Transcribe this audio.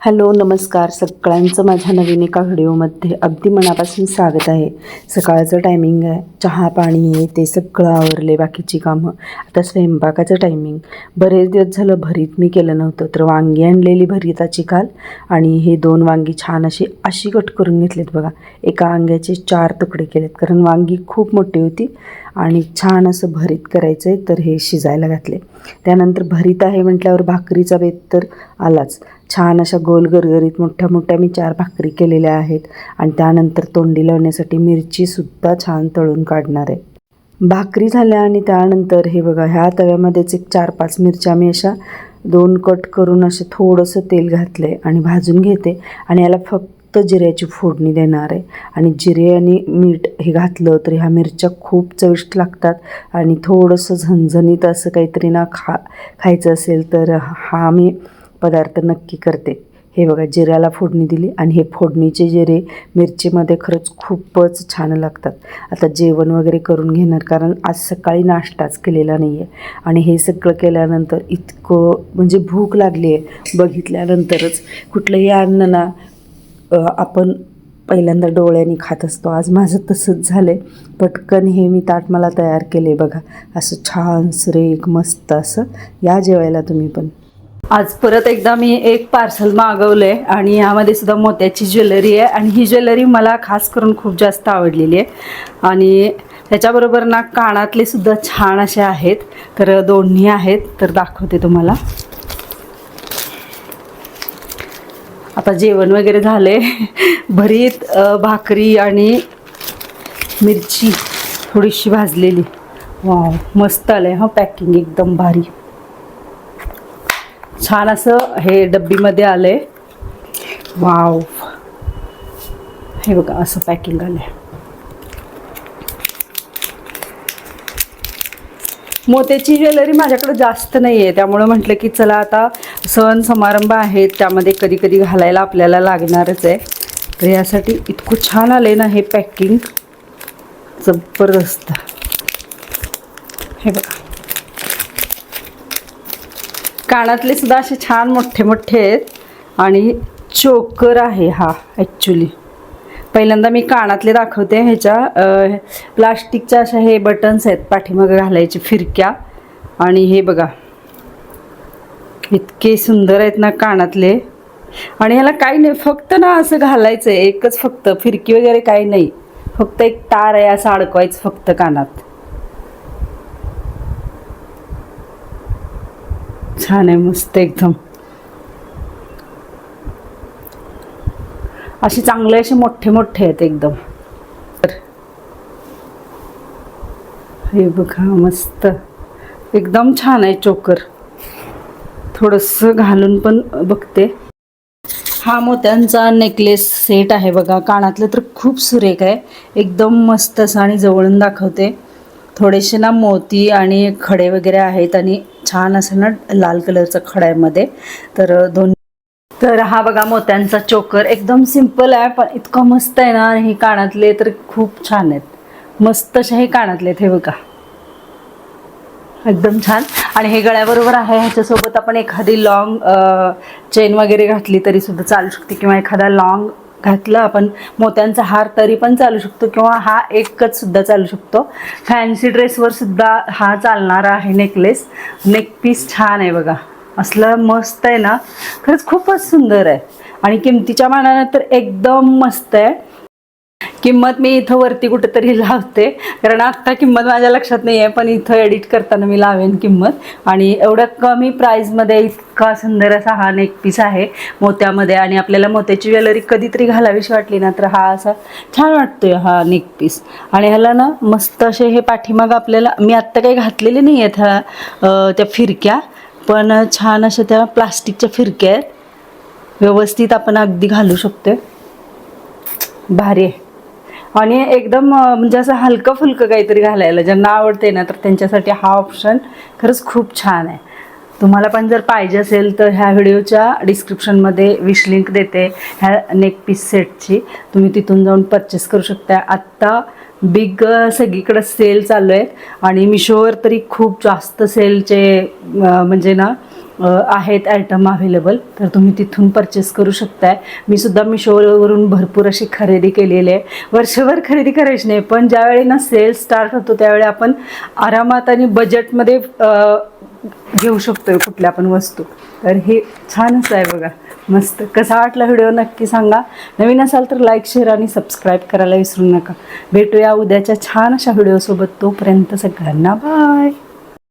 Hello नमस्कार. सगळ्यांचं माझ्या नवीन एका व्हिडिओमध्ये अगदी मनापासून स्वागत आहे. सकाळचं टायमिंग आहे. चहा पाणी आहे ते सगळं आवरले बाकीची कामं. आता स्वयंपाकाचं टायमिंग बरेच दिवस झालं भरीत मी केलं नव्हतं तर वांगी आणलेली भरीताची काल. आणि हे दोन वांगी छान अशी अशी कट करून घेतलेत बघा. एका वांग्याचे चार तुकडे केलेत कारण वांगी खूप मोठी होती. आणि छान असं भरीत करायचं आहे तर हे शिजायला घातले. त्यानंतर भरीत आहे म्हटल्यावर भाकरीचा बेत तर आलाच. छान अशा गोल गरगरीत मोठ्या मोठ्या मी चार भाकरी केलेल्या आहेत. आणि त्यानंतर तोंडी लावण्यासाठी मिरचीसुद्धा छान तळून काढणार आहे. भाकरी झाल्या आणि त्यानंतर हे बघा ह्या तव्यामध्येच एक चार पाच मिरच्या मी अशा दोन कट करून असे थोडंसं तेल घातलं आणि भाजून घेते. आणि याला फक्त जिऱ्याची फोडणी देणार आहे. आणि जिरे आणि मीठ हे घातलं तर ह्या मिरच्या खूप चविष्ट लागतात. आणि थोडंसं झणझणीत असं काहीतरी ना खा खायचं असेल तर हा मी पदार्थ नक्की करते. हे बघा जिऱ्याला फोडणी दिली आणि हे फोडणीचे जिरे मिरचीमध्ये खरंच खूपच छान लागतात. आता जेवण वगैरे करून घेणार कारण आज सकाळी नाश्ताच केलेला नाही आहे आणि हे सगळं केल्यानंतर इतकं म्हणजे भूक लागली आहे बघितल्यानंतरच कुठलंही अन्न ना आपण पहिल्यांदा डोळ्याने खात असतो. आज माझं तसंच झालं आहे पटकन हे मी ताट मला तयार केले बघा. असं छान सुरेख मस्त असं. या जेवायला तुम्ही पण. आज परत एकदा मी एक पार्सल मागवलंय आणि यामध्ये सुद्धा मोत्याची ज्वेलरी आहे. आणि ही ज्वेलरी मला खास करून खूप जास्त आवडलेली आहे. आणि त्याच्याबरोबर ना कानातले सुद्धा छान असे आहेत. तर दोन्ही आहेत. तर दाखवते तुम्हाला. आता जेवण वगैरे झाले भरीत भाकरी आणि मिरची थोडीशी भाजलेली. वाव मस्त आलं आहे हा पॅकिंग एकदम भारी. छान असं हे डब्बीमध्ये आलंय. वाव. हे बघा असं पॅकिंग आलंय. मोत्याची ज्वेलरी माझ्याकडे जास्त नाही आहे त्यामुळं म्हटलं की चला आता सण समारंभ आहेत त्यामध्ये कधी कधी घालायला आपल्याला लागणारच आहे. तर यासाठी इतकं छान आलं ना हे पॅकिंग जबरदस्त. हे बघा. कानातले सुद्धा असे छान मोठे मोठे आहेत. आणि चोकर आहे हा ॲक्च्युली पहिल्यांदा मी कानातले दाखवते ह्याच्या प्लास्टिकच्या अशा हे बटन्स आहेत पाठीमागं घालायचे फिरक्या. आणि हे बघा इतके सुंदर आहेत ना कानातले. आणि ह्याला काही नाही फक्त ना असं घालायचं आहे एकच फक्त फिरकी वगैरे काही नाही. फक्त एक तार आहे असं अडकवायचं फक्त कानात. छान आहे मस्त एकदम. असे चांगले असे मोठे मोठे आहेत एकदम. हे बघा मस्त. एकदम छान आहे चोकर. थोडंसं घालून पण बघते. हा मोत्यांचा नेकलेस सेट आहे बघा. कानातलं तर खूप सुरेख आहे. एकदम मस्त असं आणि जवळून दाखवते. थोडेसे ना मोती आणि खडे वगैरे आहेत आणि छान असं ना लाल कलरचं खड्यामध्ये. तर दोन तर हा बघा मोत्यांचा चोकर. एकदम सिंपल आहे पण इतकं मस्त आहे ना हे कानातले तर खूप छान आहेत. मस्त असे हे कानातले आहेत हे बघा. एकदम छान. आणि हे गळ्याबरोबर आहे ह्याच्यासोबत आपण एखादी लाँग चेन वगैरे घातली तरी सुद्धा चालू शकते किंवा एखादा लाँग घातलं आपण. मोत्यांचा हार तरी पण चालू शकतो किंवा हा एकच सुद्धा चालू शकतो. फॅन्सी ड्रेसवर सुद्धा हा चालणारा आहे नेकलेस नेक पीस छान आहे बघा. असलं मस्त आहे ना. खरंच खूपच सुंदर आहे. आणि किमतीच्या मानानं तर एकदम मस्त आहे. किंमत मी इथं वरती कुठेतरी लावते. कारण आत्ता किंमत माझ्या लक्षात नाही आहे पण इथं एडिट करताना मी लावेन किंमत. आणि एवढ्या कमी प्राईजमध्ये इतका सुंदर असा हा नेक पीस आहे मोत्यामध्ये. आणि आपल्याला मोत्याची ज्वेलरी कधीतरी घालावीशी वाटली ना तर हा असा छान वाटतोय हा नेक पीस आणि ह्याला ना मस्त असे हे पाठीमाग आपल्याला मी आत्ता काही घातलेले नाही आहेत ह्या त्या फिरक्या पण छान अशा त्या प्लास्टिकच्या फिरक्या आहेत. व्यवस्थित आपण अगदी घालू शकतो भारी आहे. आणि एकदम म्हणजे असं हलकं फुलकं काहीतरी घालायला. ज्यांना आवडते ना तर त्यांच्यासाठी हा ऑप्शन खरंच खूप छान आहे. तुम्हाला पण जर पाहिजे असेल तर ह्या व्हिडिओच्या डिस्क्रिप्शनमध्ये विश लिंक देते ह्या नेक पीस सेटची तुम्ही तिथून जाऊन परचेस करू शकता. आत्ता बिग सगळीकडं सेल चालू आहे आणि मिशोवर तरी खूप जास्त सेलचे म्हणजे ना आहेत आयटम अवेलेबल तर तुम्ही तिथून परचेस करू शकताय. मी सुद्धा मिशोवरून भरपूर अशी खरेदी केलेली आहे. वर्षभर खरेदी करायची नाही पण ज्यावेळी ना सेल स्टार्ट होतो त्यावेळी आपण आरामात आणि बजेटमध्ये घेऊ शकतोय कुठल्या पण वस्तू. तर हे छानच आहे बघा. मस्त. कसा वाटला व्हिडिओ नक्की सांगा. नवीन असाल तर लाईक शेअर आणि सबस्क्राईब करायला विसरू नका. भेटूया उद्याच्या छान अशा व्हिडिओसोबत. तोपर्यंत सगळ्यांना बाय